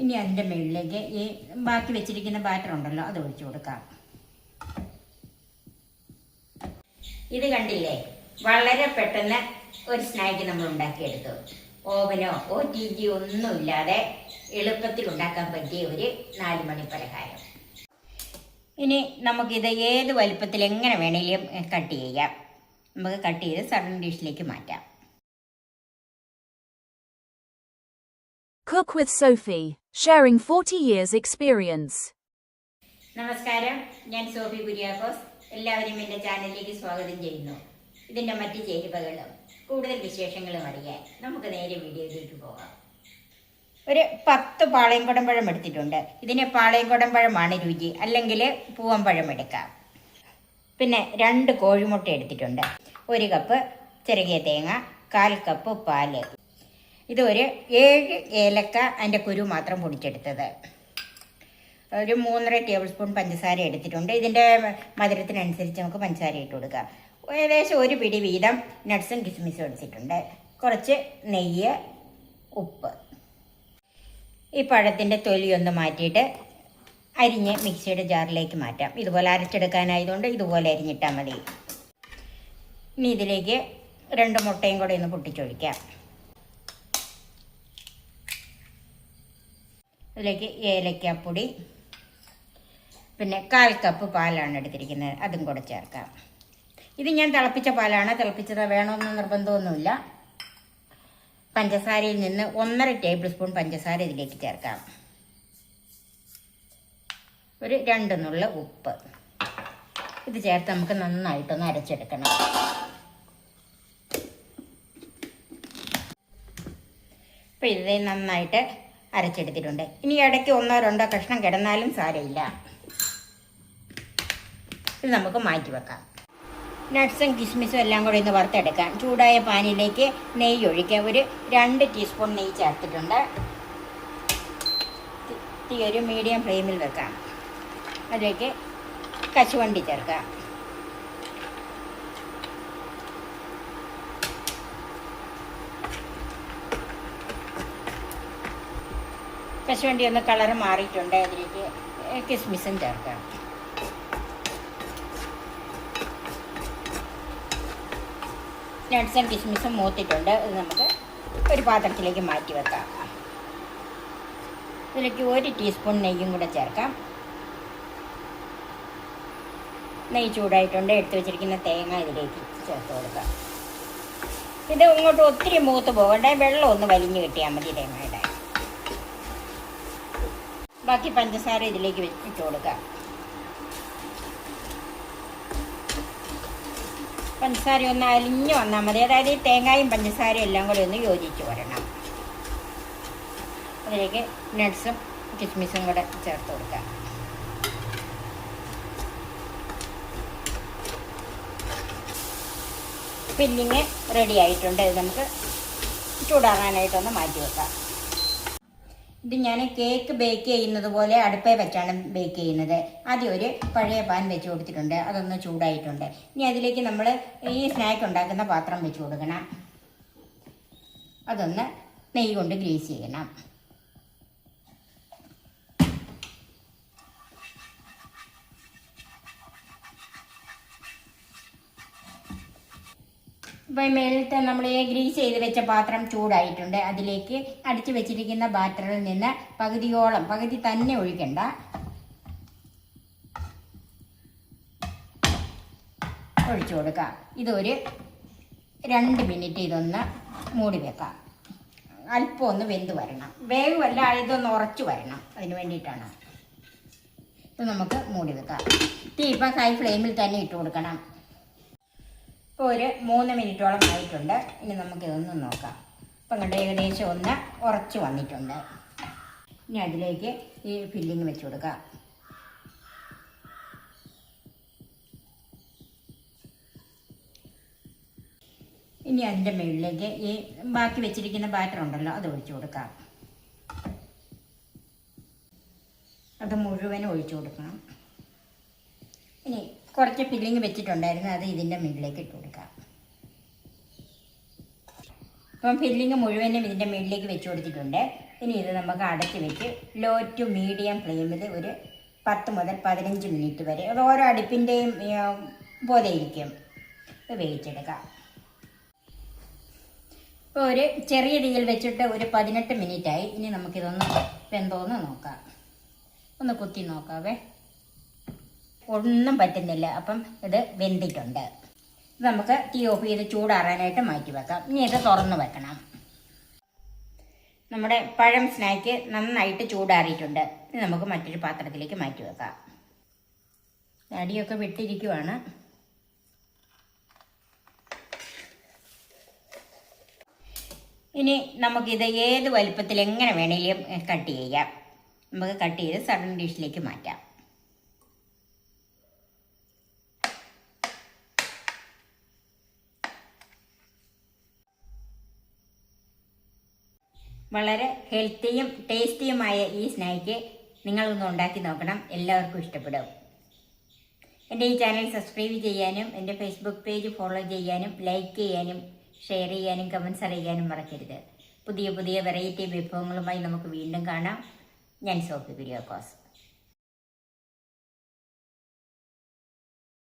ഇനി അതിന്റെ മുകളിലേക്ക് ഈ ബാക്കി വെച്ചിരിക്കുന്ന ബാറ്റർ ഉണ്ടല്ലോ അത് ഒഴിച്ചു കൊടുക്കാം. ഇത് കണ്ടില്ലേ? വളരെ പെട്ടെന്ന് ഒരു സ്നാക്ക് നമ്മൾ ഉണ്ടാക്കിയെടുത്തു. ഓവനോ ഒ ടി ജി ഒന്നുമില്ലാതെ എളുപ്പത്തിൽ ഉണ്ടാക്കാൻ പറ്റിയ ഒരു നാല് മണി പലഹാരം. ഇനി നമുക്കിത് ഏത് വലിപ്പത്തിൽ എങ്ങനെ വേണേലും കട്ട് ചെയ്യാം. നമുക്ക് കട്ട് ചെയ്ത് സഡൻ ഡിഷിലേക്ക് മാറ്റാം. Cook with Sophie, sharing 40 years experience. നമസ്കാരം. ഞാൻ സോഫി കുര്യാക്കോസ്. എല്ലാവരും എന്റെ ചാനലിലേക്ക് സ്വാഗതം ചെയ്യുന്നു. ഇതിന്റെ മറ്റ് ചേരുവകളും കൂടുതൽ വിശേഷങ്ങളും അറിയാൻ നമുക്ക് നേരെ വീഡിയോയിലേക്ക് പോകാം. ഒരു പത്ത് പാളയംകുടം പഴം എടുത്തിട്ടുണ്ട്. ഇതിന് പാളയംകുടം പഴമാണ് രുചി. അല്ലെങ്കിൽ പൂവമ്പഴം എടുക്കാം. പിന്നെ രണ്ട് കോഴിമുട്ട എടുത്തിട്ടുണ്ട്. ഒരു കപ്പ് ചെറുകിയ തേങ്ങ കാൽ കപ്പ് പാൽ ഇത് ഒരു ഏഴ് ഏലക്ക അതിന്റെ കുരു മാത്രം പൊടിച്ചെടുത്തത്. ഒരു മൂന്നര ടേബിൾ സ്പൂൺ പഞ്ചസാര എടുത്തിട്ടുണ്ട്. ഇതിന്റെ മധുരത്തിനനുസരിച്ച് നമുക്ക് പഞ്ചസാര ഇട്ട് കൊടുക്കാം. ഏകദേശം ഒരു പിടി വീതം നട്ട്സും കിസ്മിസും എടുത്തിട്ടുണ്ട്. കുറച്ച് നെയ്യ് ഉപ്പ്. ഈ പഴത്തിന്റെ തൊലിയൊന്ന് മാറ്റിയിട്ട് അരിഞ്ഞ് മിക്സിയുടെ ജാറിലേക്ക് മാറ്റാം. ഇതുപോലെ അരച്ചെടുക്കാനായതുകൊണ്ട് ഇതുപോലെ അരിഞ്ഞിട്ടാൽ മതി. ഇനി ഇതിലേക്ക് രണ്ട് മുട്ടയും കൂടെ ഒന്ന് പൊട്ടിച്ചൊഴിക്കാം. അതിലേക്ക് ഏലക്കാപ്പൊടി പിന്നെ കാൽ കപ്പ് പാലാണ് എടുത്തിരിക്കുന്നത്. അതും കൂടെ ചേർക്കാം. ഇത് ഞാൻ തിളപ്പിച്ച പാലാണ്. തിളപ്പിച്ചത് വേണമെന്ന് നിർബന്ധമൊന്നുമില്ല. പഞ്ചസാരയിൽ നിന്ന് ഒന്നര ടേബിൾ സ്പൂൺ പഞ്ചസാര ഇതിലേക്ക് ചേർക്കാം. ഒരു രണ്ട് നുള്ള ഉപ്പ്. ഇത് ചേർത്ത് നമുക്ക് നന്നായിട്ടൊന്ന് അരച്ചെടുക്കണം. ഇപ്പം ഇത് നന്നായിട്ട് അരച്ചെടുത്തിട്ടുണ്ട്. ഇനി ഇടയ്ക്ക് ഒന്നോ രണ്ടോ കഷ്ണം കിടന്നാലും സാരമില്ല. ഇത് നമുക്ക് മാറ്റി വെക്കാം. നട്ട്സും കിസ്മിസും എല്ലാം കൂടി ഒന്ന് വറുത്തെടുക്കാം. ചൂടായ പാനിലേക്ക് നെയ്യ് ഒഴിക്കാം ഒരു രണ്ട് ടീസ്പൂൺ നെയ്യ് ചേർത്തിട്ടുണ്ട്. തീ- ഒരു മീഡിയം ഫ്ലെയിമിൽ വെക്കാം. അതിലേക്ക് കശുവണ്ടി ചേർക്കാം. കശുവണ്ടി ഒന്ന് കളർ മാറിയിട്ടുണ്ട്. അതിലേക്ക് കിസ്മിസും ചേർക്കാം. നട്ട്സും കിസ്മിസും മൂത്തിട്ടുണ്ട്. ഇത് നമുക്ക് ഒരു പാത്രത്തിലേക്ക് മാറ്റി വെക്കാം. ഇതിലേക്ക് ഒരു ടീസ്പൂൺ നെയ്യും കൂടെ ചേർക്കാം. നെയ്യ് ചൂടായിട്ടുണ്ട്. എടുത്തു വെച്ചിരിക്കുന്ന തേങ്ങ ഇതിലേക്ക് ചേർത്ത് കൊടുക്കാം. ഇത് ഇങ്ങോട്ട് ഒത്തിരി മൂത്ത് പോകണ്ടേ? വെള്ളം ഒന്ന് വലിഞ്ഞു കിട്ടിയാൽ മതി തേങ്ങയുടെ. ബാക്കി പഞ്ചസാര ഇതിലേക്ക് വെച്ചിട്ട് കൊടുക്കാം. പഞ്ചസാര ഒന്ന് അലിഞ്ഞു വന്നാൽ മതി. അതായത് ഈ തേങ്ങയും പഞ്ചസാരയും എല്ലാം കൂടി ഒന്ന് യോജിച്ച് വരണം. അതിലേക്ക് നട്ട്സും കിസ്മിസും കൂടെ ചേർത്ത് കൊടുക്കാം. ഫില്ലിങ് റെഡി ആയിട്ടുണ്ട്. ഇത് നമുക്ക് ചൂടാറാനായിട്ടൊന്ന് മാറ്റി വെക്കാം. ഇത് ഞാൻ കേക്ക് ബേക്ക് ചെയ്യുന്നത് പോലെ അടുപ്പേ വെച്ചാണ് ബേക്ക് ചെയ്യുന്നത്. ആദ്യം ഒരു പഴയ പാൻ വെച്ച് കൊടുത്തിട്ടുണ്ട്. അതൊന്ന് ചൂടായിട്ടുണ്ട്. ഇനി അതിലേക്ക് നമ്മൾ ഈ സ്നാക്ക് ഉണ്ടാക്കുന്ന പാത്രം വെച്ച് കൊടുക്കണം. അതൊന്ന് നെയ്യ് കൊണ്ട് ഗ്രീസ് ചെയ്യണം. ഇപ്പം മേലത്തെ നമ്മൾ ഗ്രീസ് ചെയ്ത് വെച്ച പാത്രം ചൂടായിട്ടുണ്ട്. അതിലേക്ക് അടിച്ചു വെച്ചിരിക്കുന്ന ബാറ്ററിൽ നിന്ന് പകുതിയോളം പകുതി തന്നെ ഒഴിക്കണ്ട. ഒഴിച്ചു കൊടുക്കാം. ഇതൊരു രണ്ട് മിനിറ്റ് ഇതൊന്ന് മൂടി വെക്കാം. അല്പം ഒന്ന് വെന്ത് വരണം. വേഗമല്ല ഇതൊന്ന് ഉറച്ചു വരണം. അതിന് വേണ്ടിയിട്ടാണ്. ഇത് നമുക്ക് മൂടി വെക്കാം. തീ ഇപ്പം ഹൈ ഫ്ലെയിമിൽ തന്നെ ഇട്ട് കൊടുക്കണം. ഇപ്പോൾ ഒരു മൂന്ന് മിനിറ്റോളം ആയിട്ടുണ്ട്. ഇനി നമുക്ക് ഇതൊന്ന് നോക്കാം. ഇപ്പം കണ്ട് ഏകദേശം ഒന്ന് ഉറച്ച് വന്നിട്ടുണ്ട്. ഇനി അതിലേക്ക് ഈ ഫില്ലിങ് വെച്ച് കൊടുക്കാം. ഇനി അതിന്റെ മുകളിലേക്ക് ഈ ബാക്കി വെച്ചിരിക്കുന്ന ബാറ്റർ ഉണ്ടല്ലോ അത് ഒഴിച്ചു കൊടുക്കാം. അത് മുഴുവനും ഒഴിച്ചു കൊടുക്കണം. ഇനി കുറച്ച് ഫില്ലിങ് വെച്ചിട്ടുണ്ടായിരുന്നു അത് ഇതിന്റെ മുകളിലേക്ക് ഇട്ട് ഇപ്പം ഫില്ലിങ് മുഴുവനും ഇതിന്റെ മുകളിലേക്ക് വെച്ച് കൊടുത്തിട്ടുണ്ട്. ഇനി ഇത് നമുക്ക് അടച്ച് വെച്ച് ലോ ടു മീഡിയം ഫ്ലെയിമിൽ ഒരു പത്ത് മുതൽ പതിനഞ്ച് മിനിറ്റ് വരെ. അത് ഓരോ അടുപ്പിന്റെയും പോലെ ഇരിക്കും വേവിച്ചെടുക്കാം. ഇപ്പോൾ ഒരു ചെറിയ തീയിൽ വെച്ചിട്ട് ഒരു പതിനെട്ട് മിനിറ്റായി ഇനി നമുക്കിതൊന്ന് വെന്തോന്ന് നോക്കാം. ഒന്ന് കുത്തി നോക്കാവേ. ഒന്നും പറ്റുന്നില്ല. അപ്പം ഇത് വെന്തിട്ടുണ്ട്. നമുക്ക് ടീ ഓഫ് ചെയ്ത് ചൂടാറാനായിട്ട് മാറ്റി വെക്കാം. ഇനി ഇത് തുറന്ന് വെക്കണം. നമ്മുടെ പഴം സ്നാക്ക് നന്നായിട്ട് ചൂടാറിയിട്ടുണ്ട്. ഇത് നമുക്ക് മറ്റൊരു പാത്രത്തിലേക്ക് മാറ്റി വെക്കാം. അടിയൊക്കെ വിട്ടിരിക്കുവാണ്. ഇനി നമുക്കിത് ഏത് വലുപ്പത്തിൽ എങ്ങനെ വേണമെങ്കിലും കട്ട് ചെയ്യാം. നമുക്ക് കട്ട് ചെയ്ത് സഡൻ ഡിഷിലേക്ക് മാറ്റാം. വളരെ ഹെൽത്തിയും ടേസ്റ്റിയുമായ ഈ സ്നാക്ക് നിങ്ങളൊന്ന് ഉണ്ടാക്കി നോക്കണം. എല്ലാവർക്കും ഇഷ്ടപ്പെടും. എന്റെ ഈ ചാനൽ സബ്സ്ക്രൈബ് ചെയ്യാനും എന്റെ ഫേസ്ബുക്ക് പേജ് ഫോളോ ചെയ്യാനും ലൈക്ക് ചെയ്യാനും ഷെയർ ചെയ്യാനും കമൻസ് അറിയിക്കാനും മറക്കരുത്. പുതിയ പുതിയ വെറൈറ്റി വിഭവങ്ങളുമായി നമുക്ക് വീണ്ടും കാണാം. ഞാൻ സോഫി കുര്യാക്കോസ്